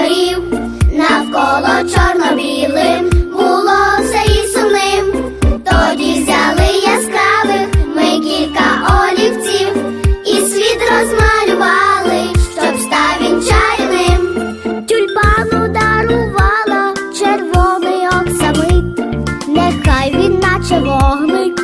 кольорів, навколо чорно-білим було все і сумним. Тоді взяли яскравих ми кілька олівців, і світ розмалювали, щоб став він чарівним. Тюльпану дарувала червоний оксамит, нехай він наче вогник.